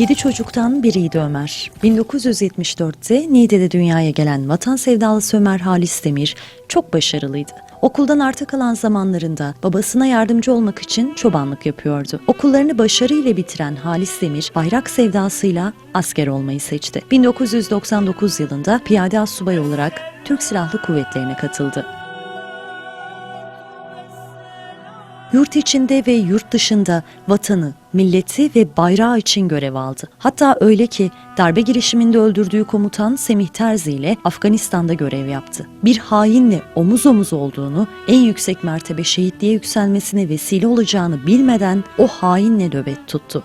Yedi çocuktan biriydi Ömer. 1974'te Niğde'de dünyaya gelen vatan sevdalısı Ömer Halis Demir çok başarılıydı. Okuldan arta kalan zamanlarında babasına yardımcı olmak için çobanlık yapıyordu. Okullarını başarıyla bitiren Halis Demir bayrak sevdasıyla asker olmayı seçti. 1999 yılında piyade assubay olarak Türk Silahlı Kuvvetleri'ne katıldı. Yurt içinde ve yurt dışında vatanı, milleti ve bayrağı için görev aldı. Hatta öyle ki darbe girişiminde öldürdüğü komutan Semih Terzi ile Afganistan'da görev yaptı. Bir hainle omuz omuz olduğunu, en yüksek mertebe şehitliğe yükselmesine vesile olacağını bilmeden o hainle nöbet tuttu.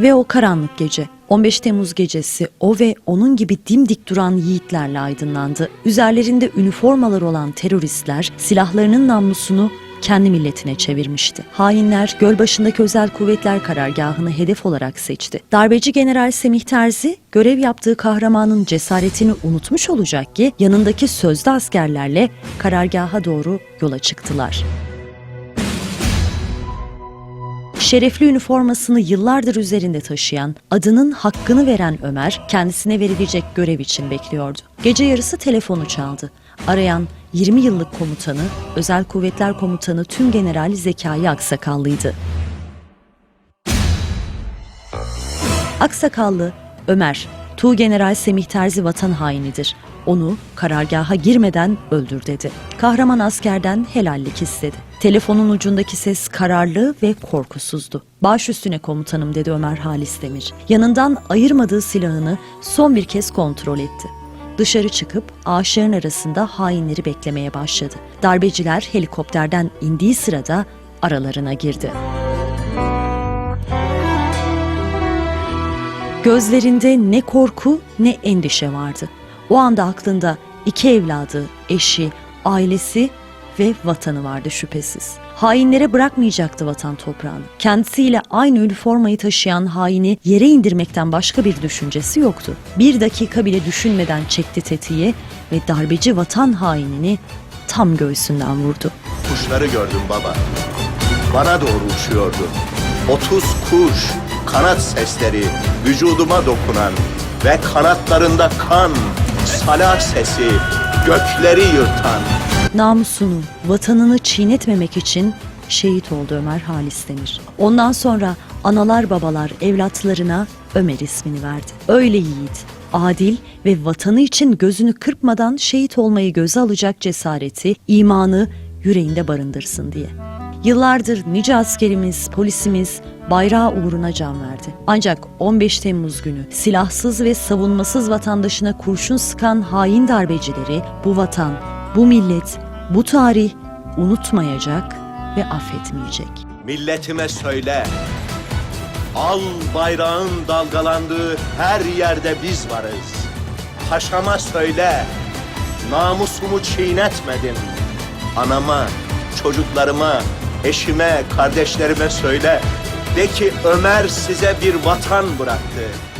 Ve o karanlık gece, 15 Temmuz gecesi o ve onun gibi dimdik duran yiğitlerle aydınlandı. Üzerlerinde üniformalar olan teröristler silahlarının namlusunu kendi milletine çevirmişti. Hainler Gölbaşı'ndaki özel kuvvetler karargahını hedef olarak seçti. Darbeci General Semih Terzi görev yaptığı kahramanın cesaretini unutmuş olacak ki yanındaki sözde askerlerle karargaha doğru yola çıktılar. Şerefli üniformasını yıllardır üzerinde taşıyan, adının hakkını veren Ömer, kendisine verilecek görev için bekliyordu. Gece yarısı telefonu çaldı. Arayan 20 yıllık komutanı, Özel Kuvvetler Komutanı Tüm General Zekai Aksakallıydı. Aksakallı, Ömer, Tuğ General Semih Terzi vatan hainidir. Onu karargaha girmeden öldür dedi. Kahraman askerden helallik istedi. Telefonun ucundaki ses kararlı ve korkusuzdu. Baş üstüne komutanım dedi Ömer Halis Demir. Yanından ayırmadığı silahını son bir kez kontrol etti. Dışarı çıkıp ağaçların arasında hainleri beklemeye başladı. Darbeciler helikopterden indiği sırada aralarına girdi. Gözlerinde ne korku ne endişe vardı. O anda aklında iki evladı, eşi, ailesi ve vatanı vardı şüphesiz. Hainlere bırakmayacaktı vatan toprağını. Kendisiyle aynı üniformayı taşıyan haini yere indirmekten başka bir düşüncesi yoktu. Bir dakika bile düşünmeden çekti tetiği ve darbeci vatan hainini tam göğsünden vurdu. Kuşları gördüm baba. Bana doğru uçuyordu. Otuz kuş, kanat sesleri, vücuduma dokunan ve kanatlarında kan, salah sesi, gökleri yırtan. Namusunu, vatanını çiğnetmemek için şehit oldu Ömer Halis Demir. Ondan sonra analar babalar evlatlarına Ömer ismini verdi. Öyle yiğit, adil ve vatanı için gözünü kırpmadan şehit olmayı göze alacak cesareti, imanı yüreğinde barındırsın diye. Yıllardır nice askerimiz, polisimiz bayrağı uğruna can verdi. Ancak 15 Temmuz günü silahsız ve savunmasız vatandaşına kurşun sıkan hain darbecileri bu vatan, bu millet, bu tarih unutmayacak ve affetmeyecek. Milletime söyle. Al bayrağın dalgalandığı her yerde biz varız. Paşama söyle. Namusumu çiğnetmedim. Anama, çocuklarıma, eşime, kardeşlerime söyle. De ki Ömer size bir vatan bıraktı.